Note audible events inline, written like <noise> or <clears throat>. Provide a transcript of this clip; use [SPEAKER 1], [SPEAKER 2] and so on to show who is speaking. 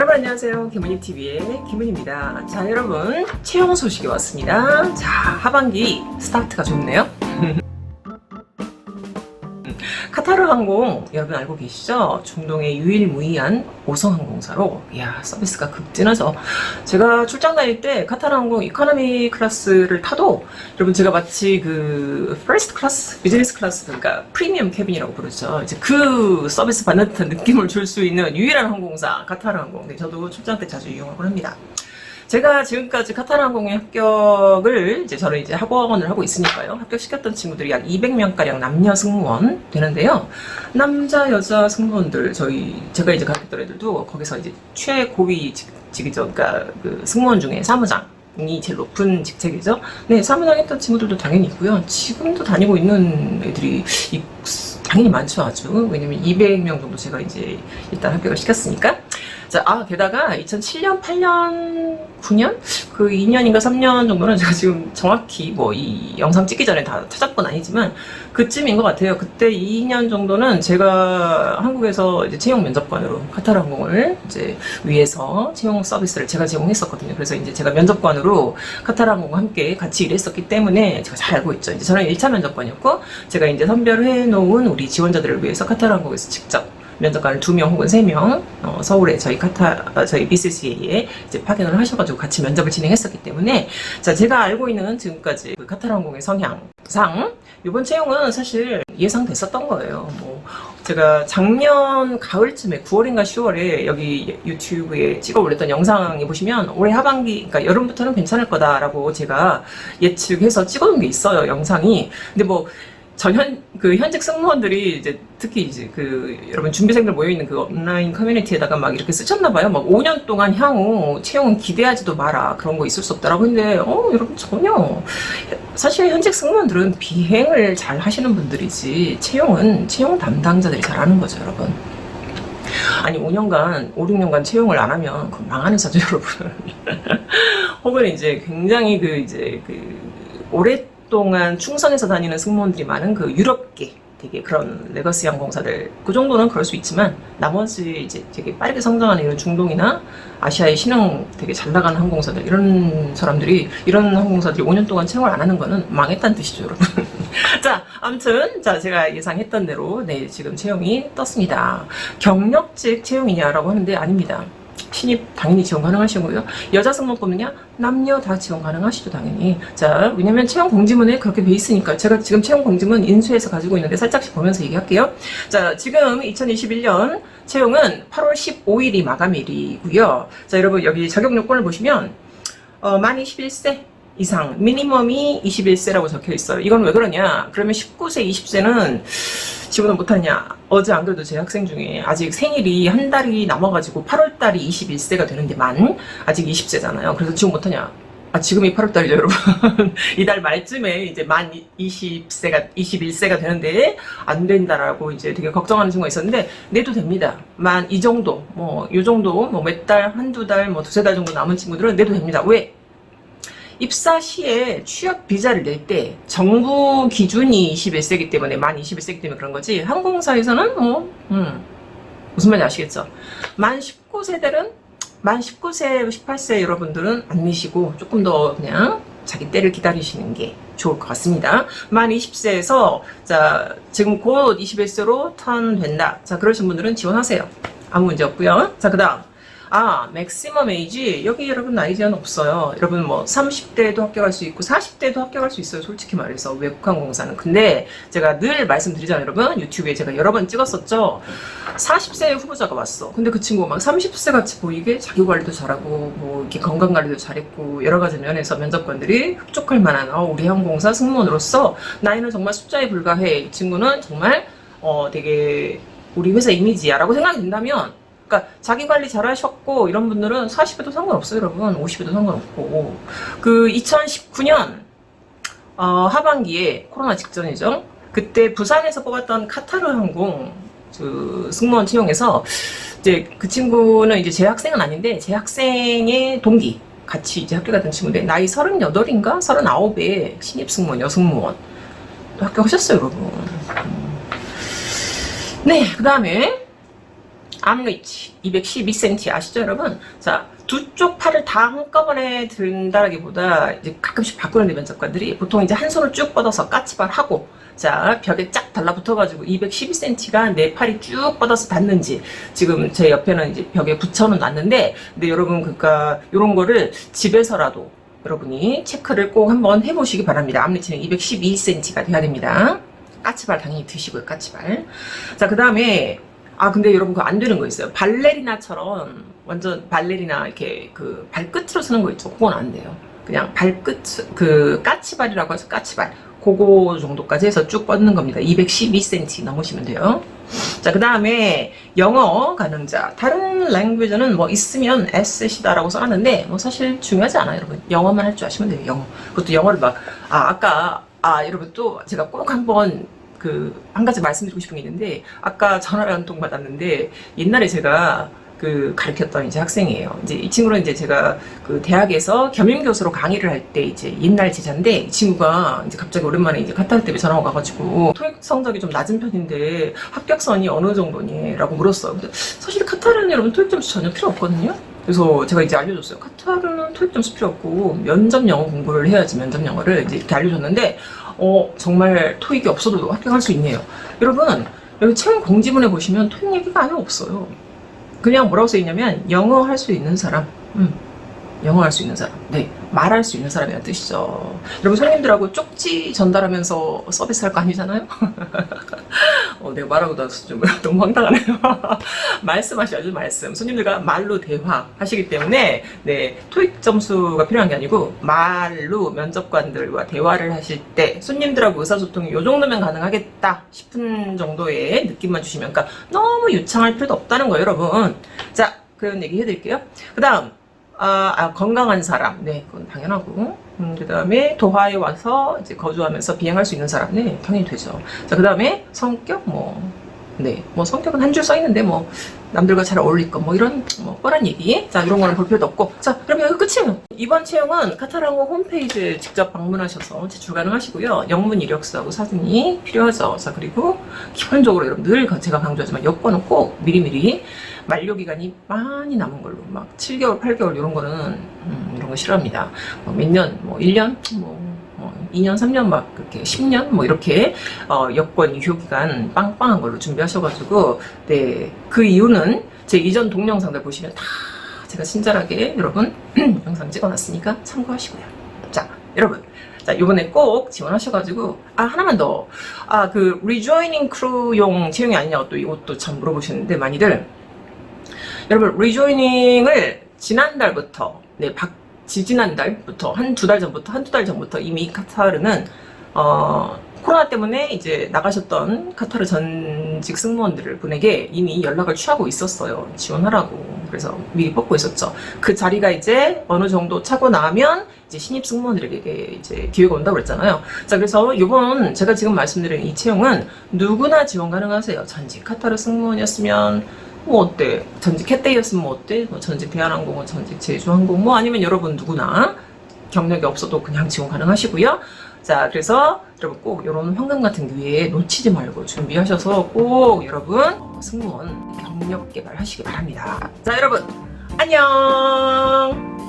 [SPEAKER 1] 여러분 안녕하세요. 김은희TV의 김은입니다. 자 여러분 채용 소식이 왔습니다. 자 하반기 스타트가 좋네요. <laughs> 카타르 항공 여러분 알고 계시죠? 중동의 유일무이한 오성항공사로 이야 서비스가 극진하죠. 제가 출장 다닐 때 카타르 항공 이코노미 클래스를 타도 여러분 제가 마치 그 퍼스트 클래스, 비즈니스 클래스 그러니까 프리미엄 캐빈이라고 부르죠. 이제 그 서비스 받는 듯한 느낌을 줄 수 있는 유일한 항공사 카타르 항공. 네, 저도 출장 때 자주 이용하곤 합니다. 제가 지금까지 카타르 항공에 합격을 이제 저는 이제 학원을 하고 있으니까요. 합격시켰던 친구들이 약 200명가량 남녀 승무원 되는데요. 남자, 여자 승무원들, 저희, 제가 이제 가르쳤던 애들도 거기서 이제 최고위 직, 직이죠. 그러니까 그 승무원 중에 사무장. 이 제일 높은 직책이죠. 네, 사무장 했던 친구들도 당연히 있고요. 지금도 다니고 있는 애들이 있- 당연히 많죠, 아주. 왜냐면 200명 정도 제가 이제 일단 합격을 시켰으니까. 자, 아, 게다가 2007년, 8년, 9년? 그 2년인가 3년 정도는 제가 지금 정확히 뭐 이 영상 찍기 전에 다 찾아본 아니지만 그쯤인 것 같아요. 그때 2년 정도는 제가 한국에서 이제 채용 면접관으로 카타르 항공을 이제 위해서 채용 서비스를 제가 제공했었거든요. 그래서 이제 제가 면접관으로 카타르 항공과 함께 같이 일했었기 때문에 제가 잘 알고 있죠. 이제 저는 1차 면접관이었고 제가 이제 선별해 놓은 우리 지원자들을 위해서 카타르 항공에서 직접 면접관을 두 명 혹은 세명 어, 서울에 저희 카타 어, 저희 BCCA에 이제 파견을 하셔가지고 같이 면접을 진행했었기 때문에 자 제가 알고 있는 지금까지 그 카타르 항공의 성향상 이번 채용은 사실 예상됐었던 거예요. 뭐 제가 작년 가을쯤에 9월인가 10월에 여기 유튜브에 찍어 올렸던 영상에 보시면 올해 하반기 그러니까 여름부터는 괜찮을 거다라고 제가 예측해서 찍어놓은 게 있어요 영상이. 근데 뭐 전현 그 현직 승무원들이 이제 특히 이제 그 여러분 준비생들 모여 있는 그 온라인 커뮤니티에다가 막 이렇게 쓰셨나 봐요. 막 5년 동안 향후 채용은 기대하지도 마라 그런 거 있을 수 없다라고 했는데 어 여러분 전혀 사실 현직 승무원들은 비행을 잘 하시는 분들이지 채용은 채용 담당자들이 잘하는 거죠, 여러분. 아니 5년간 5, 6년간 채용을 안 하면 그 망하는 사죠, <laughs> 여러분. 혹은 이제 굉장히 그 이제 그 오 랫동안 충성해서 다니는 승무원들이 많은 그 유럽계 되게 그런 레거시 항공사들 그 정도는 그럴 수 있지만 나머지 이제 되게 빠르게 성장하는 이런 중동이나 아시아의 신흥 되게 잘 나가는 항공사들 이런 사람들이 이런 항공사들이 5년 동안 채용을 안 하는 거는 망했다는 뜻이죠 여러분. <laughs> 자 아무튼 자 제가 예상했던 대로 네 지금 채용이 떴습니다. 경력직 채용이냐라고 하는데 아닙니다 신입 당연히 지원 가능하시고요. 여자 승무원 뽑느냐? 남녀 다 지원 가능하시죠, 당연히. 자, 왜냐면 채용 공지문에 그렇게 돼 있으니까. 제가 지금 채용 공지문 인수해서 가지고 있는데 살짝씩 보면서 얘기할게요. 자, 지금 2021년 채용은 8월 15일이 마감일이고요. 자, 여러분 여기 자격 요건을 보시면 어, 만 21세 이상, 미니멈이 21세라고 적혀 있어요. 이건 왜 그러냐? 그러면 19세, 20세는 지원을 못하냐? 어제 안 그래도 제 학생 중에 아직 생일이 한 달이 남아가지고 8월 달이 21세가 되는데 만 아직 20세잖아요. 그래서 지원 못하냐? 아, 지금이 8월 달이죠, 여러분. <laughs> 이달 말쯤에 이제 만 20세가, 21세가 되는데 안 된다라고 이제 되게 걱정하는 친구가 있었는데, 내도 됩니다. 만 이 정도, 뭐, 요 정도, 뭐 몇 달, 한두 달, 뭐 두세 달 정도 남은 친구들은 내도 됩니다. 왜? 입사 시에 취업 비자를 낼 때 정부 기준이 21세기 때문에 만 21세기 때문에 그런 거지 항공사에서는 뭐 음, 무슨 말인지 아시겠죠? 만 19세들은 만 19세, 18세 여러분들은 안 내시고 조금 더 그냥 자기 때를 기다리시는 게 좋을 것 같습니다. 만 20세에서 자 지금 곧 21세로 턴 된다. 자 그러신 분들은 지원하세요. 아무 문제 없고요. 자 그다음 아, 맥시멈 에이지 여기 여러분 나이 제한 없어요. 여러분 뭐 30대도 합격할 수 있고 40대도 합격할 수 있어요. 솔직히 말해서 외국 항공사는. 근데 제가 늘 말씀드리잖아요, 여러분. 유튜브에 제가 여러 번 찍었었죠. 40세 후보자가 왔어. 근데 그 친구가 막 30세 같이 보이게 자기 관리도 잘하고 뭐 이렇게 건강 관리도 잘했고 여러 가지 면에서 면접관들이 흡족할 만한 어, 우리 항공사 승무원으로서 나이는 정말 숫자에 불과해. 이 친구는 정말 어 되게 우리 회사 이미지야라고 생각이 든다면 그러니까 자기 관리 잘 하셨고 이런 분들은 40에도 상관없어요, 여러분. 50에도 상관없고. 그 2019년 어, 하반기에 코로나 직전이죠. 그때 부산에서 뽑았던 카타르 항공 그 승무원 채용에서 이제 그 친구는 이제 제 학생은 아닌데 제 학생의 동기 같이 이제 학교 갔던 친구인데 나이 38인가 39에 신입 승무원 여승무원 합격하셨어요, 여러분. 음. 네, 그 다음에 암리치 212cm 아시죠 여러분? 자, 두 쪽 팔을 다 한꺼번에 든다라기보다 이제 가끔씩 바꾸는 데 면접관들이 보통 이제 한 손을 쭉 뻗어서 까치발 하고 자 벽에 쫙 달라붙어가지고 212cm가 내 팔이 쭉 뻗어서 닿는지 지금 제 옆에는 이제 벽에 붙여는 놨는데 근데 여러분 그니까 이런 거를 집에서라도 여러분이 체크를 꼭 한번 해보시기 바랍니다. 앞니치는 212cm가 돼야 됩니다. 까치발 당연히 드시고요, 까치발. 자, 그 다음에 아 근데 여러분 그거 안 되는 거 있어요. 발레리나처럼 완전 발레리나 이렇게 그 발끝으로 쓰는 거 있죠. 그건 안 돼요. 그냥 발끝 그 까치발이라고 해서 까치발 그거 정도까지 해서 쭉 뻗는 겁니다. 212cm 넘으시면 돼요. 자, 그 다음에 영어 가능자. 다른 랭귀지는 뭐 있으면 에셋이다라고 써놨는데 뭐 사실 중요하지 않아요, 여러분. 영어만 할 줄 아시면 돼요, 영어. 그것도 영어를 막, 아, 아까, 아, 여러분 또 제가 꼭 한번 그, 한 가지 말씀드리고 싶은 게 있는데, 아까 전화를 한 통 받았는데, 옛날에 제가 그 가르쳤던 이제 학생이에요. 이제 이 친구는 이제 제가 그 대학에서 겸임 교수로 강의를 할 때 이제 옛날 제자인데 이 친구가 이제 갑자기 오랜만에 이제 카타르 때문에 전화가 와가지고 토익 성적이 좀 낮은 편인데 합격선이 어느 정도니?라고 물었어요. 근데 사실 카타르는 여러분 토익 점수 전혀 필요 없거든요. 그래서 제가 이제 알려줬어요. 카타르는 토익 점수 필요 없고 면접 영어 공부를 해야지 면접 영어를 이제 이렇게 알려줬는데 어 정말 토익이 없어도 합격할 수 있네요. 여러분 여기 채용 공지문에 보시면 토익 얘기가 아예 없어요. 그냥 뭐라고 써 있냐면 영어 할 수 있는 사람. 음. 영어 할 수 있는 사람. 네. 말할 수 있는 사람이라는 뜻이죠. 여러분 손님들하고 쪽지 전달하면서 서비스 할 거 아니잖아요? <laughs> 어, 내가 말하고 나서 좀 <laughs> 너무 황당하네요. <laughs> 말씀하셔야죠, 말씀. 손님들과 말로 대화하시기 때문에, 네, 토익 점수가 필요한 게 아니고, 말로 면접관들과 대화를 하실 때, 손님들하고 의사소통이 요 정도면 가능하겠다 싶은 정도의 느낌만 주시면, 그러니까 너무 유창할 필요도 없다는 거예요, 여러분. 자, 그런 얘기 해드릴게요. 그 다음, 아, 아, 건강한 사람. 네, 그건 당연하고. 음, 그 다음에 도하에 와서 이제 거주하면서 비행할 수 있는 사람. 네, 당연히 되죠. 자, 그 다음에 성격, 뭐, 네, 뭐 성격은 한 줄 써 있는데 뭐, 남들과 잘 어울릴 거, 뭐 이런, 뭐, 뻔한 얘기. 자, 이런 거는 볼 필요도 없고. 자, 그러면 여기 끝이에요. 이번 채용은 카타랑어 홈페이지에 직접 방문하셔서 제출 가능하시고요. 영문 이력서하고 사진이 필요하죠. 자, 그리고 기본적으로 여러분 늘 제가 강조하지만 여권은 꼭 미리미리 만료 기간이 많이 남은 걸로 막 7개월, 8개월 이런 거는 음, 이런 거 싫어합니다. 뭐 몇 년, 뭐 1년, 뭐 어, 2년, 3년 막 그렇게 10년 뭐 이렇게 어, 여권 유효 기간 빵빵한 걸로 준비하셔가지고 네 그 이유는 제 이전 동영상들 보시면 다 제가 친절하게 여러분 <clears throat> 영상 찍어놨으니까 참고하시고요. 자 여러분 자, 요번에 꼭 지원하셔가지고, 아, 하나만 더. 아, 그, 리조이닝 크루용 채용이 아니냐고 또 이것도 참 물어보시는데, 많이들. 여러분 리조이닝을 지난달부터 네, 박, 지지난달부터 한 두 달 전부터 한 두 달 전부터 이미 카타르는 어, 코로나 때문에 이제 나가셨던 카타르 전직 승무원들을 분에게 이미 연락을 취하고 있었어요. 지원하라고. 그래서 미리 뽑고 있었죠. 그 자리가 이제 어느 정도 차고 나면 이제 신입 승무원들에게 이제 기회가 온다고 그랬잖아요. 자, 그래서 이번 제가 지금 말씀드린 이 채용은 누구나 지원 가능하세요. 전직 카타르 승무원이었으면 뭐 어때? 전직 캣데이였으면 뭐 어때? 뭐 전직 대한항공, 전직 제주항공, 뭐 아니면 여러분 누구나 경력이 없어도 그냥 지원 가능하시고요. 자, 그래서 여러분 꼭 이런 황금 같은 기회에 놓치지 말고 준비하셔서 꼭 여러분 승무원 경력 개발하시기 바랍니다. 자, 여러분 안녕.